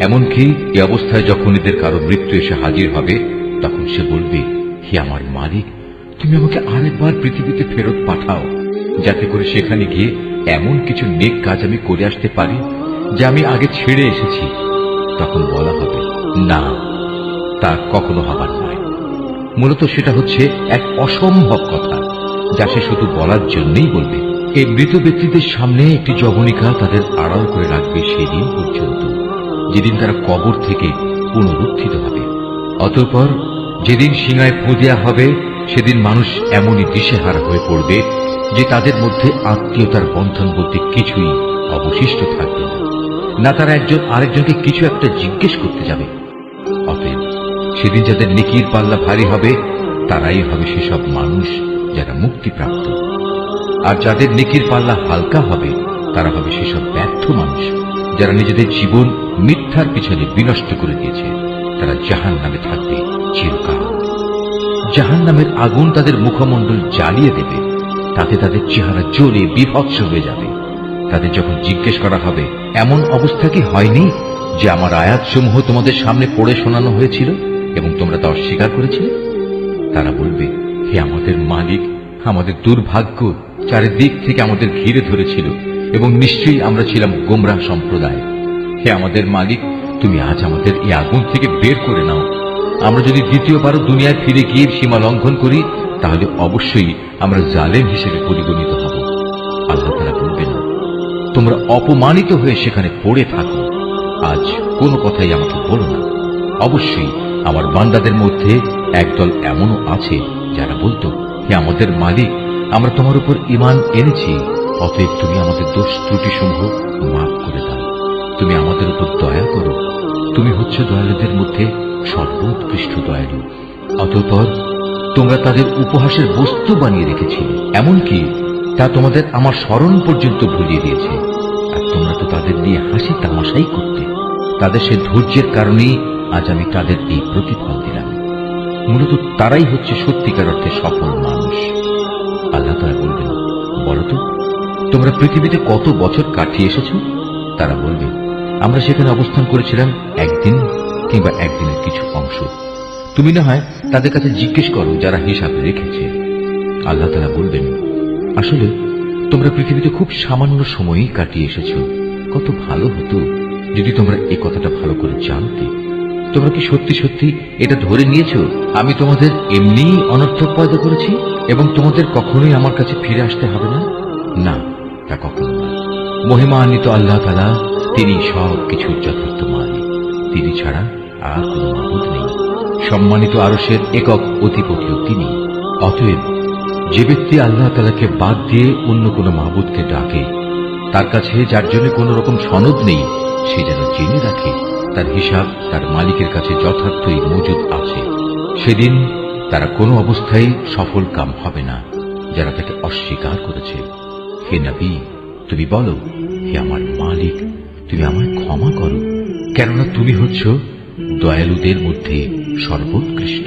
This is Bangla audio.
এমনকি এ অবস্থায় যখন এদের কারও মৃত্যু এসে হাজির হবে, তখন সে বলবে, হে আমার মালিক, তুমি আমাকে আরেকবার পৃথিবীতে ফেরত পাঠাও, যাতে করে সেখানে গিয়ে এমন কিছু নেক কাজ আমি করে আসতে পারি, যা আমি আগে ছেড়ে এসেছি। তখন বলা হবে, না, তা কখনো হবার নয়। মূলত সেটা হচ্ছে এক অসম্ভব কথা, যা সে শুধু বলার জন্যই বলবে। এই মৃত ব্যক্তিদের সামনে একটি জবনিকা তাদের আড়াল করে রাখবে সেদিন পর্যন্ত, যেদিন তারা কবর থেকে পুনরুত্থিত হবে। অতঃপর যেদিন ফু দেওয়া হবে, সেদিন মানুষ এমনই দিশেহারা হয়ে পড়বে যে তাদের মধ্যে আত্মীয়তার বন্ধন বলতে কিছুই অবশিষ্ট থাকবে না। না তারা একজন আরেকজনকে কিছু একটা জিজ্ঞেস করতে যাবে। অতএব সেদিন যাদের নিকির পাল্লা ভারী হবে, তারাই হবে সেসব মানুষ যারা মুক্তিপ্রাপ্ত। আর যাদের নেকির পাল্লা হালকা হবে, তারা হবে সেসব ব্যর্থ মানুষ, যারা নিজেদের জীবন মিথ্যার পিছনে বিনষ্ট করে দিয়েছে। তারা জাহান নামে থাকবে চিরকাল। জাহান নামের আগুন তাদের মুখমণ্ডল জ্বালিয়ে দেবে। তাতে তাদের চেহারা জ্বলে বিভৎস হয়ে যাবে। তাদের যখন জিজ্ঞেস করা হবে, এমন অবস্থা কি হয়নি যে আমার আয়াতসমূহ তোমাদের সামনে পড়ে শোনানো হয়েছিল এবং তোমরা তা অস্বীকার করেছিলে? তারা বলবে, হে আমাদের মালিক, আমাদের দুর্ভাগ্য চারিদিক থেকে আমাদের ঘিরে ধরেছিল এবং নিশ্চয়ই আমরা ছিলাম গোমরাহ সম্প্রদায়। হে আমাদের মালিক, তুমি আজ আমাদের এই আগুন থেকে বের করে নাও। আমরা যদি দ্বিতীয়বারও দুনিয়ায় ফিরে গিয়ে সীমা লঙ্ঘন করি, তাহলে অবশ্যই আমরা জালেম হিসেবে পরিগণিত হব। আল্লাহ তারা বলবেন, তোমরা অপমানিত হয়ে সেখানে পড়ে থাকো। আজ কোনো কথাই আমাকে বলো না। অবশ্যই আমার বান্দাদের মধ্যে একদল এমনও আছে যারা বলতো, হে আমাদের মালিক আমরা তোমার উপর ইমান এনেছি, অতএব তুমি আমাদের দোষ ত্রুটি সমূহ মাফ করে দাও। তুমি আমাদের উপর দয়া করো। তুমি হচ্ছে দয়ালুদের মধ্যে সর্বোৎকৃষ্ট দয়ালু। অতঃপর তোমরা তাদের উপহাসের বস্তু বানিয়ে রেখেছিলে, এমনকি তা তোমাদের আমার স্মরণ পর্যন্ত ভুলিয়ে দিয়েছে। আর তোমরা তো তাদের নিয়ে হাসি তামাশাই করতে। তাদের সে ধৈর্যের কারণেই আজ আমি তাদের এই প্রতিফল দিলাম। মূলত তারাই হচ্ছে সত্যিকার অর্থে সফল মানুষ। তোমরা পৃথিবীতে কত বছর কাটিয়ে এসেছ? তারা বলবে, আমরা সেখানে অবস্থান করেছিলাম একদিন কিংবা একদিনের কিছু অংশ। তুমি না হয় তাদের কাছে জিজ্ঞেস করো যারা হিসাব রেখেছে। আল্লাহ তারা বলবেন, আসলে তোমরা পৃথিবীতে খুব সামান্য সময়ই কাটিয়ে এসেছ। কত ভালো হতো যদি তোমরা এই কথাটা ভালো করে জানতে। তোমরা কি সত্যি সত্যি এটা ধরে নিয়েছো? আমি তোমাদের এমনিই অনর্থক পয়দা করেছি এবং তোমাদের কখনোই আমার কাছে ফিরে আসতে হবে না? না। তা কখনো মহিমান্বিত আল্লাহ তালা তিনি সব কিছুর যথার্থ মালিক। তিনি ছাড়া আর কোনো মাহুদ নেই। সম্মানিত আরসের একক অধিপতিও তিনি। অতএব যে ব্যক্তি আল্লাহ তালাকে বাদ দিয়ে অন্য কোনো মাহবুদকে ডাকে, তার কাছে যার জন্য কোনো রকম সনদ নেই, সে যেন জেনে রাখে তার হিসাব তার মালিকের কাছে যথার্থই মজুদ আছে। সেদিন তারা কোনো অবস্থায় সফল কাম হবে না, যারা তাকে অস্বীকার করেছে। হে নবী, তুমি বলো, হে আমার মালিক, তুমি আমায় ক্ষমা করো। কেননা তুমি হচ্ছ দয়ালুদের মধ্যে সর্বোৎকৃষ্ট।